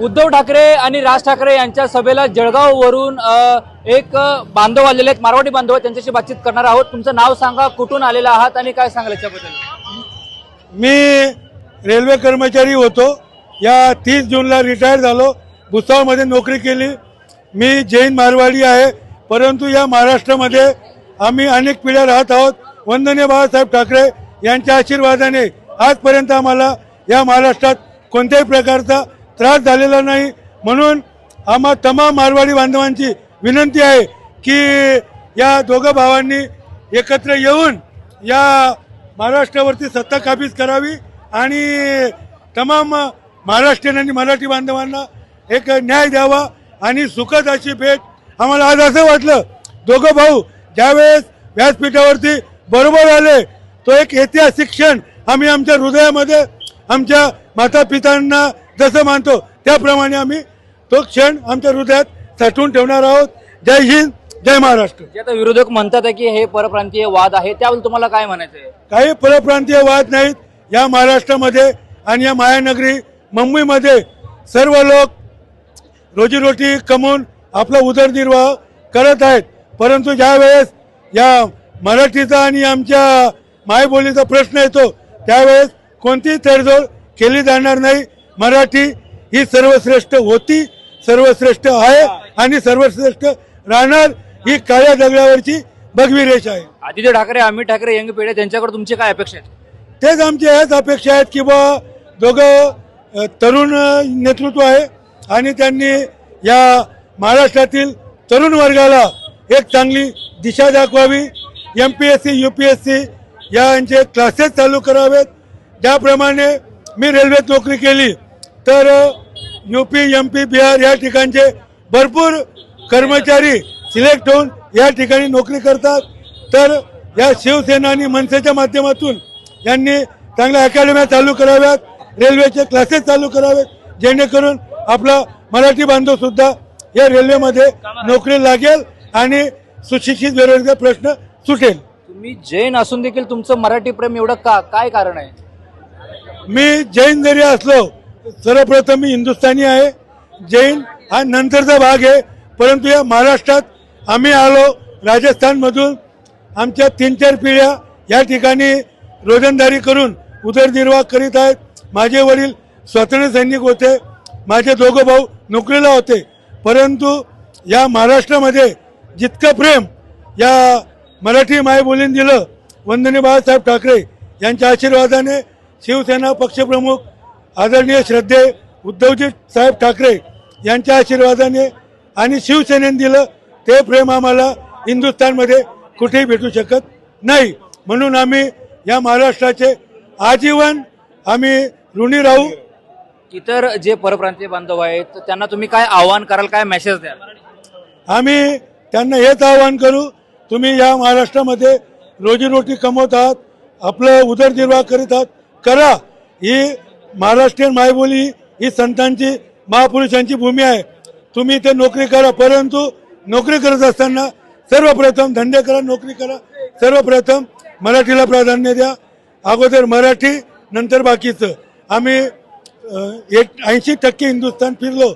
उद्धव ठाकरे आणि राज ठाकरे यांच्या सभेला जळगाववरून एक बांधव आलेले आहेत मारवाडी बांधव त्यांच्याशी बातचीत करणार आहोत. तुमचं नाव सांगा कुठून आलेला आहात आणि काय सांगाल याच्याबद्दल? मी रेल्वे कर्मचारी होतो. या तीस जूनला रिटायर झालो. भुसावळमध्ये नोकरी केली. मी जैन मारवाडी आहे. परंतु या महाराष्ट्रामध्ये आम्ही अनेक पिढ्या राहत आहोत. वंदनीय बाळासाहेब ठाकरे यांच्या आशीर्वादाने आजपर्यंत आम्हाला या महाराष्ट्रात कोणत्याही प्रकारचा त्रास झालेला नाही. म्हणून आम्हा तमाम मारवाडी बांधवांची विनंती आहे की या दोघं भावांनी एकत्र येऊन या महाराष्ट्रावरती सत्ता काबीज करावी आणि तमाम महाराष्ट्रीयन आणि मराठी बांधवांना एक न्याय द्यावा आणि सुखद अशी भेट. आम्हाला आज असं वाटलं दोघं भाऊ ज्यावेळेस व्यासपीठावरती बरोबर आले तो एक ऐतिहासिक क्षण आम्ही आमच्या हृदयामध्ये आमच्या माता पितांना जसं मानतो. त्याप्रमाणे आम्ही तो क्षण आमच्या हृदयात साठवून ठेवणार आहोत. जय हिंद जय महाराष्ट्र. जे आता विरोधक म्हणतात की हे परप्रांतीय वाद आहे त्याबद्दल तुम्हाला काय म्हणायचं आहे? काही परप्रांतीय वाद नाहीत. या महाराष्ट्रामध्ये आणि या मायानगरी मुंबईमध्ये सर्व लोक रोजीरोटी कमवून आपला उदरनिर्वाह करत आहेत. परंतु ज्या वेळेस या मराठीचा आणि आमच्या मायबोलीचा प्रश्न येतो त्यावेळेस कोणतीही तडजोड केली जाणार नाही. मराठी ही सर्वश्रेष्ठ होती सर्वश्रेष्ठ आहे आणि सर्वश्रेष्ठ राहणार ही काळ्या दगडावरची भगवी रेष आहे. आदित्य ठाकरे अमित ठाकरे यंग पिढे त्यांच्याकडे तुमची काय अपेक्षा आहेत? तेच आमची ह्याच अपेक्षा आहेत की बा दोघं तरुण नेतृत्व आहे आणि त्यांनी या महाराष्ट्रातील तरुण वर्गाला एक चांगली दिशा दाखवावी. M P S C U P S C यांचे क्लासेस चालू करावेत. ज्याप्रमाणे मी रेल्वेत नोकरी केली तर U P M P Bihar या ठिकाणचे भरपूर कर्मचारी सिलेक्ट होऊन या ठिकाणी नोकरी करतात. तर या शिवसेना आणि मनसेच्या माध्यमातून यांनी चांगल्या अकॅडम्या चालू कराव्यात रेल्वेचे क्लासेस चालू करावेत जेणेकरून आपला मराठी बांधव सुद्धा या रेल्वेमध्ये नोकरी लागेल आणि सुशिक्षित बेरोजगार प्रश्न सुटेल. तुम्ही जैन असून देखील तुमचं मराठी प्रेम एवढं का काय कारण आहे? मी जैन जरी असलो सर्वप्रथम मी हिंदुस्थानी आहे. जैन हा नंतरचा भाग आहे. परंतु या महाराष्ट्रात आम्ही आलो राजस्थानमधून. आमच्या तीन चार पिढ्या या ठिकाणी रोजंदारी करून उदरनिर्वाह करीत आहेत. माझे वडील स्वातंत्र्य सैनिक होते. माझे दोघं भाऊ नोकरीला होते. परंतु या महाराष्ट्रामध्ये जितकं प्रेम या मराठी मायबोलीने दिलं वंदनी बाळासाहेब ठाकरे यांच्या आशीर्वादाने शिवसेना पक्षप्रमुख आदरणीय श्रद्धे उद्धवजी साहेब ठाकरे यांच्या आशीर्वादाने आणि शिवसेनेने दिलं ते प्रेम आम्हाला हिंदुस्थानमध्ये कुठेही भेटू शकत नाही. म्हणून आम्ही या महाराष्ट्राचे आजीवन आम्ही ऋणी राहू. इतर जे परप्रांतीय बांधव आहेत त्यांना तुम्ही काय आव्हान कराल काय मेसेज द्याल? आम्ही त्यांना हेच आवाहन करू तुम्ही या महाराष्ट्रामध्ये रोजीरोटी कमवत आहात आपलं उदरनिर्वाह करीत आहात करा. ही महाराष्ट्रीयन मायबोली ही संतांची महापुरुषांची भूमी आहे. तुम्ही इथे नोकरी करा परंतु नोकरी करत असताना सर्वप्रथम धंदे करा नोकरी करा. सर्वप्रथम मराठीला प्राधान्य द्या. अगोदर मराठी नंतर बाकीचं. आम्ही एक ऐंशी टक्के हिंदुस्थान फिरलो.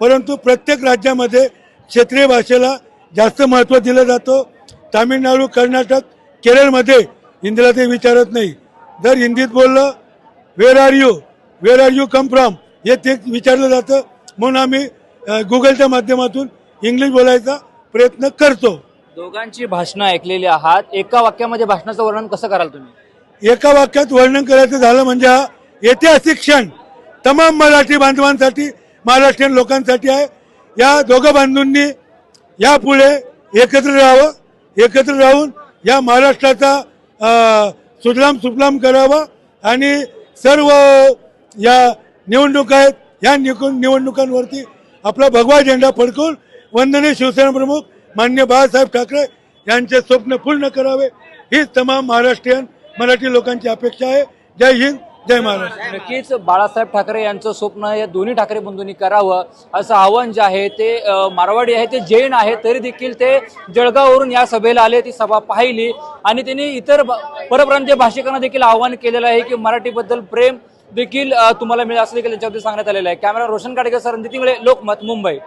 परंतु प्रत्येक राज्यामध्ये क्षेत्रीय भाषेला जास्त महत्त्व दिलं जातं. तामिळनाडू कर्नाटक केरळमध्ये हिंदीला ते विचारत नाही. जर हिंदीत बोललं where are you where are you come from हे ते विचारलं जातं. म्हणून आम्ही गुगलच्या माध्यमातून इंग्लिश बोलायचा प्रयत्न करतो. दोघांची भाषणं ऐकलेली आहात. एका वाक्यामध्ये भाषणाचं वर्णन कसं कराल तुम्ही? एका वाक्यात वर्णन करायचं झालं म्हणजे हा ऐतिहासिक क्षण. तमाम मराठी बांधवांसाठी महाराष्ट्रीयन लोकांसाठी आहे. या दोघं बांधूंनी यापुढे एकत्र राहावं एकत्र राहून या महाराष्ट्राचा सुजलाम सुफलाम करावा आणि सर्व या निवडणुका आहेत या निवडणुक निवडणुकांवरती आपला भगवा झेंडा फडकून वंदने शिवसेना प्रमुख मान्य बाळासाहेब ठाकरे यांचे स्वप्न पूर्ण करावे. हीच तमाम महाराष्ट्रीयन मराठी लोकांची अपेक्षा आहे. जय हिंद जय महाराष्ट्र. नक्कीच बाळासाहेब ठाकरे यांचं स्वप्न या दोन्ही ठाकरे बंधूंनी करावं. असं आव्हान जे आहे ते मारवाडी आहे ते जैन आहे तरी देखील ते जळगाववरून या सभेला आले ती सभा पाहिली. आणि त्यांनी इतर परप्रांतीय भाषिकांना देखील आव्हान केलेलं आहे की मराठीबद्दल प्रेम देखील तुम्हाला मिळेल असं देखील त्याच्यावरती सांगण्यात आलेलं आहे. Camera Roshan Kadekar sir Nitin Lokmat Mumbai.